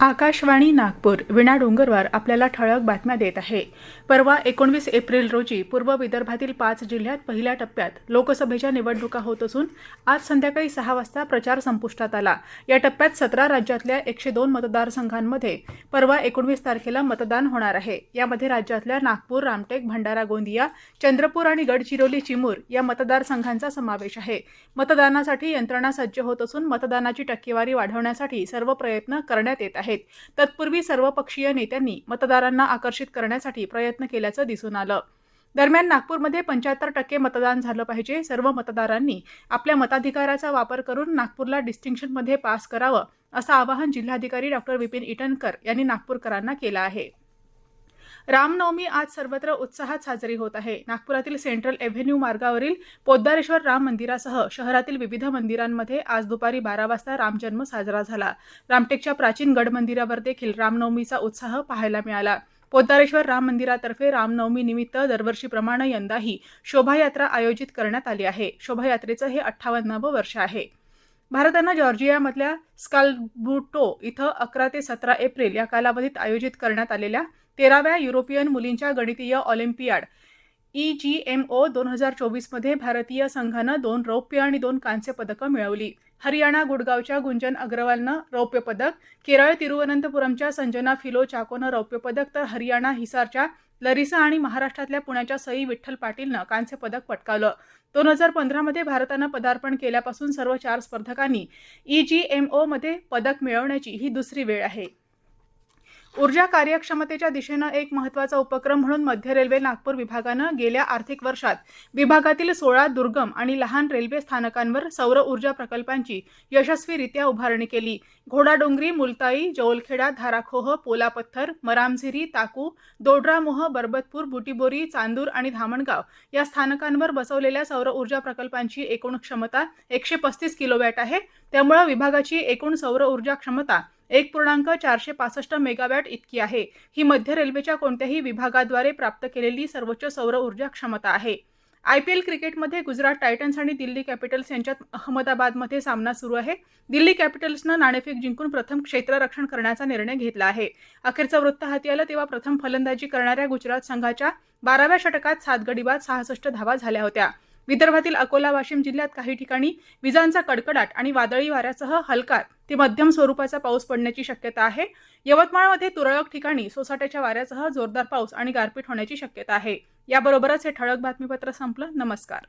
आकाशवाणी नागपूर विणा डोंगरवार आपल्याला ठळक बातम्या देत आहे. परवा एकोणवीस एप्रिल रोजी पूर्व विदर्भातील पाच जिल्ह्यात पहिल्या टप्प्यात लोकसभेच्या निवडणुका होत असून आज संध्याकाळी सहा वाजता प्रचार संपुष्टात आला. या टप्प्यात सतरा राज्यातल्या एकशे दोन मतदारसंघांमध्ये परवा एकोणवीस तारखेला मतदान होणार आहे. यामध्ये राज्यातल्या नागपूर रामटेक भंडारा गोंदिया चंद्रपूर आणि गडचिरोली चिमूर या मतदारसंघांचा समावेश आहे. मतदानासाठी यंत्रणा सज्ज होत असून मतदानाची टक्केवारी वाढवण्यासाठी सर्व प्रयत्न करण्यात येत आहेत. तत्पूर्वी सर्वपक्षीय नेत्यांनी मतदारांना आकर्षित करण्यासाठी प्रयत्न केल्याचं दिसून आलं. दरम्यान नागपूरमध्ये पंच्याहत्तर टक्के मतदान झालं पाहिजे. सर्व मतदारांनी आपल्या मताधिकाराचा वापर करून नागपूरला डिस्टिंक्शनमध्ये पास करावं असं आवाहन जिल्हाधिकारी डॉक्टर विपिन इटनकर यांनी नागपूरकरांना केलं आहे. रामनवमी आज सर्वत्र उत्साहात साजरी होत आहे. नागपुरातील सेंट्रल एव्हेन्यू मार्गावरील पोद्दारेश्वर राम मंदिरासह शहरातील विविध मंदिरांमध्ये आज दुपारी बारा वाजता रामजन्म साजरा झाला. रामटेकच्या प्राचीन गड मंदिरावर देखील रामनवमीचा उत्साह पाहायला मिळाला. पोद्दारेश्वर राम मंदिरातर्फे रामनवमी निमित्त दरवर्षीप्रमाणे यंदाही शोभायात्रा आयोजित करण्यात आली आहे. शोभायात्रेचं हे अठ्ठावन्नावं वर्ष आहे. भारतानं जॉर्जियामधल्या स्काल्बुटो इथं अकरा ते सतरा एप्रिल या कालावधीत आयोजित करण्यात आलेल्या तेराव्या युरोपियन मुलींच्या गणितीय olympiad E G M O दोन हजार चोवीसमध्ये भारतीय संघानं दोन रौप्य आणि दोन कांस्य पदकं मिळवली. हरियाणा गुडगावच्या गुंजन अग्रवालनं रौप्य पदक केरळ तिरुवनंतपुरमच्या संजना फिलो चाकोनं रौप्य पदक तर हरियाणा हिसारच्या लरिसा आणि महाराष्ट्रातल्या पुण्याच्या सई विठ्ठल पाटीलनं कांस्य पदक पटकावलं. दोन हजार पंधरामध्ये भारतानं पदार्पण केल्यापासून सर्व चार स्पर्धकांनी ई जी एम ओमध्ये पदक मिळवण्याची ही दुसरी वेळ आहे. ऊर्जा कार्यक्षमतेच्या दिशेनं एक महत्त्वाचा उपक्रम म्हणून मध्य रेल्वे नागपूर विभागानं गेल्या आर्थिक वर्षात विभागातील सोळा दुर्गम आणि लहान रेल्वे स्थानकांवर सौर ऊर्जा प्रकल्पांची यशस्वीरित्या उभारणी केली. घोडाडोंगरी मुलताई जौलखेडा धाराखोह पोलापत्थर मरामझिरी ताकू दोडरामोह बरबतपूर बुटीबोरी चांदूर आणि धामणगाव या स्थानकांवर बसवलेल्या सौर ऊर्जा प्रकल्पांची एकूण क्षमता एकशे पस्तीस किलोवॅट आहे. त्यामुळे विभागाची एकूण सौर ऊर्जा क्षमता एक पूर्णांक चारशे पासष्ट मेगावॅट इतकी आहे. ही मध्य रेल्वेच्या कोणत्याही विभागाद्वारे प्राप्त केलेली सर्वोच्च सौर ऊर्जा क्षमता आहे. आय पी एल क्रिकेटमध्ये गुजरात टायटन्स आणि दिल्ली कॅपिटल्स यांच्यात अहमदाबादमध्ये सामना सुरू आहे. दिल्ली कॅपिटल्सनं नाणेफेक जिंकून प्रथम क्षेत्ररक्षण करण्याचा निर्णय घेतला आहे. अखेरचं वृत्त हाती आलं तेव्हा प्रथम फलंदाजी करणाऱ्या गुजरात संघाच्या बाराव्या षटकात सात गडी बाद सहासष्ट धावा झाल्या होत्या. विदर्भातील अकोला वाशिम जिल्ह्यात काही ठिकाणी विजांचा कडकडाट आणि वादळी वाऱ्यासह हलका ते मध्यम स्वरूपाचा पाऊस पडण्याची शक्यता आहे. यवतमाळमध्ये तुरळक ठिकाणी सोसाट्याच्या वाऱ्यासह जोरदार पाऊस आणि गारपीट होण्याची शक्यता आहे. याबरोबरच हे ठळक बातमीपत्र संपलं. नमस्कार.